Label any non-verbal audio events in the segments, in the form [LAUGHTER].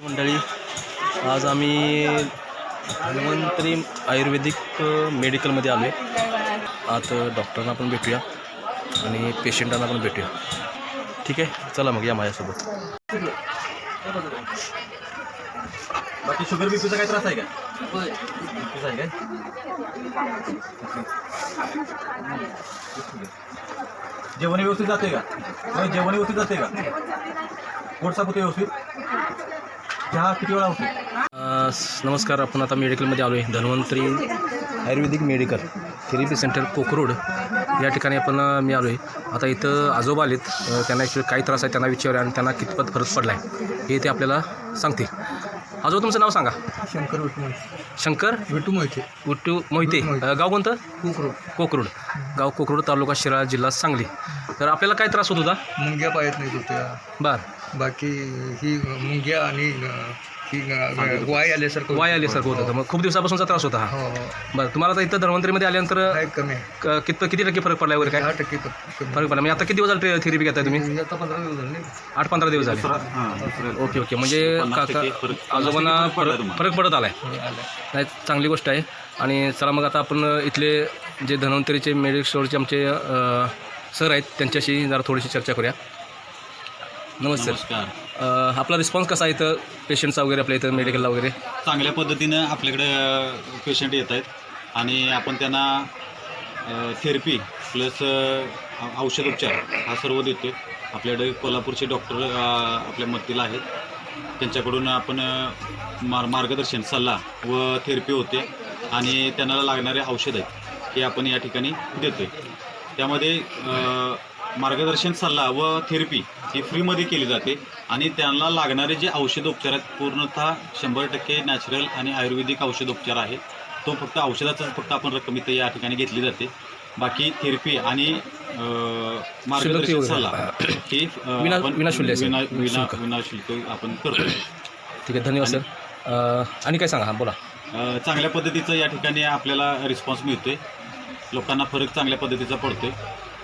मंडळी आज आम्ही धन्वंतरी आयुर्वेदिक मेडिकलमध्ये आलो आहे आता डॉक्टरांना पण भेटूया आणि पेशंटांना पण भेटूया. ठीक आहे? चला मग या माझ्यासोबत. बाकी शुगर बीपीचा काय त्रास आहे का? बीपीचा आहे काय? जेवण व्यवस्थित जाते का? होय, जेवण व्यवस्थित जाते का? पोट होते व्यवस्थित? चहा किती वेळा होते नमस्कार आपण आता मेडिकलमध्ये आलो आहे Dhanvantari ayurvedic medical therapy centre कोकरोड. या ठिकाणी आपण मी आलो आहे आता इथं आजोबा आलेत. त्यांना ॲक्च्युली काय त्रास आहे त्यांना विचारूया आणि त्यांना कितपत फरक पडला आहे हे ते आपल्याला सांगतील. आजोबा तुमचं नाव सांगा. शंकर विठू मोहिते शंकर? विठू मोहिते. उट्टू मोहिते. अ, गाव कोणतं? कुकरू कोकरूड. गाव कोकरूड तालुका शिराळा जिल्हा सांगली. तर आपल्याला काय त्रास होत होता? मुंग्या पायात नाही होत्या. बर. बाकी ही मुंग्या आणि अं, वाय आल्यासारखं वाय आल्यासारखं होतं. मग खूप दिवसापासूनचा त्रास होता हा. हो हो. बरं तुम्हाला आता इथं धन्वंतरीमध्ये आल्यानंतर काय कमी. आहे क- कित किती टक्के फरक पडला वगैरे काय? दहा टक्के कमी. फरक पडला. म्हणजे आता किती दिवस झाले थेरपी घेताय तुम्ही? आहे. आता पंधरा दिवस झाले आठ पंधरा दिवस झाले. Okay okay. म्हणजे काका आजोबांना फरक फरक पडत आलाय. हे आलं. नाही चांगली गोष्ट आहे. आणि चला मग आता आपण इथले जे धन्वंतरीचे मेडिकल स्टोअरचे आमचे अ, सर आहेत त्यांच्याशी जरा थोडीशी चर्चा करूया. नमस्ते. नमस्कार. आपला रिस्पॉन्स कसा आहे इथं पेशंटचा वगैरे आपल्या इथं मेडिकलला वगैरे? चांगल्या पद्धतीनं आपल्याकडे पेशंट येत आहेत. आणि आपण त्यांना थेरपी प्लस औषधोपचार हा सर्व देतो आपल्याकडे कोल्हापूरचे डॉक्टर आपल्या मदतीला आहेत. त्यांच्याकडून आपण अ, मार मार्गदर्शन सल्ला व थेरपी होते. आणि त्यांना लागणारे औषध आहेत हे आपण या ठिकाणी देतोय. त्यामध्ये अ, मार्गदर्शन सल्ला व थेरपी ही फ्रीमध्ये केली जाते आणि त्यांना लागणारे जे औषधोपचार आहेत पूर्णतः शंभर टक्के नॅचरल आणि आयुर्वेदिक औषधोपचार आहे. तो फक्त औषधाचाच फक्त आपण रक्कम इथं या ठिकाणी घेतली जाते. बाकी थेरपी आणि मार्गदर्शन. सल्ला ही विनाशुल्क आपण करतो. ठीक आहे धन्यवाद सर आणि काय सांगा? बोला. चांगल्या पद्धतीचा या ठिकाणी आपल्याला रिस्पॉन्स मिळतोय. लोकांना फरक चांगल्या पद्धतीचा पडतोय.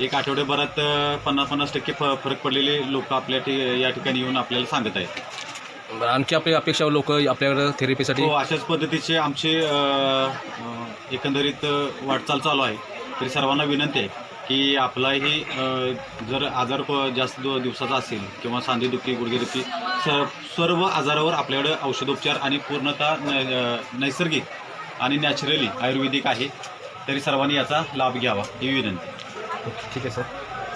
एक आठवड्याभरात पन्नास पन्नास टक्के फ फरक पडलेले लोक आपल्या ठि- या ठिकाणी येऊन आपल्याला सांगत आहेत. बरं, आणखी आपली अपेक्षा लोक आपल्याकडं थेरपीसाठी हो अशाच पद्धतीचे आमचे अ, अ, एकंदरीत अ, वाटचाल चालू आहे. तरी सर्वांना विनंती आहे की आपलाही अ, जर आजार प- जास्त दिवसाचा असेल किंवा सांधेदुखी गुडघेदुखी स सर्व आजारावर आपल्याकडे औषधोपचार आणि पूर्णतः न- अ, नैसर्गिक आणि नॅचरली आयुर्वेदिक आहे तरी सर्वांनी याचा लाभ घ्यावा ही विनंती. ठीक आहे सर.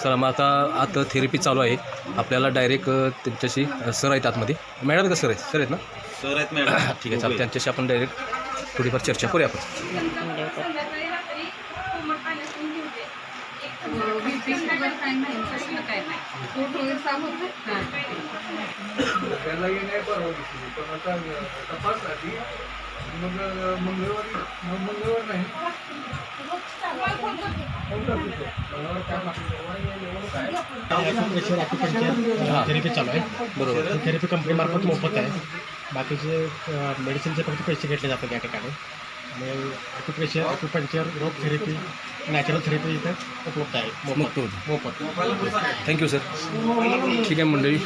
चला मग आता आता थेरपी चालू आहे. आपल्याला डायरेक्ट त्यांच्याशी सर आहेत आतमध्ये. मॅडम का सर आहेत? सर आहेत ना? सर आहेत मॅडम. [CLEARS THROAT] ठीक आहे चालेल. त्यांच्याशी आपण डायरेक्ट थोडीफार चर्चा करूया आपण. बीपी शुगर काय नाही। तसलं काय नाही पोट वगैरे साफ होतं हां त्याला हे नाही परवा दिवशी. पण आता तपास आधी मग मंगळवारी मग मंगळवार नाही प्रेशर ॲक्युपंक्चर थेरपी चालू आहे बरोबर ही थेरपी कंपनीमार्फत मोफत आहे. बाकीचे मेडिसिनचे फक्त पैसे घेतले जातात या ठिकाणी. आणि ॲक्युप्रेशर ॲक्युपंक्चर रोग थेरपी नॅचरल थेरपी इथे उपलब्ध आहे. मुक्त मोफत. होतं मोफत. थँक्यू सर ठीक आहे मंडळी.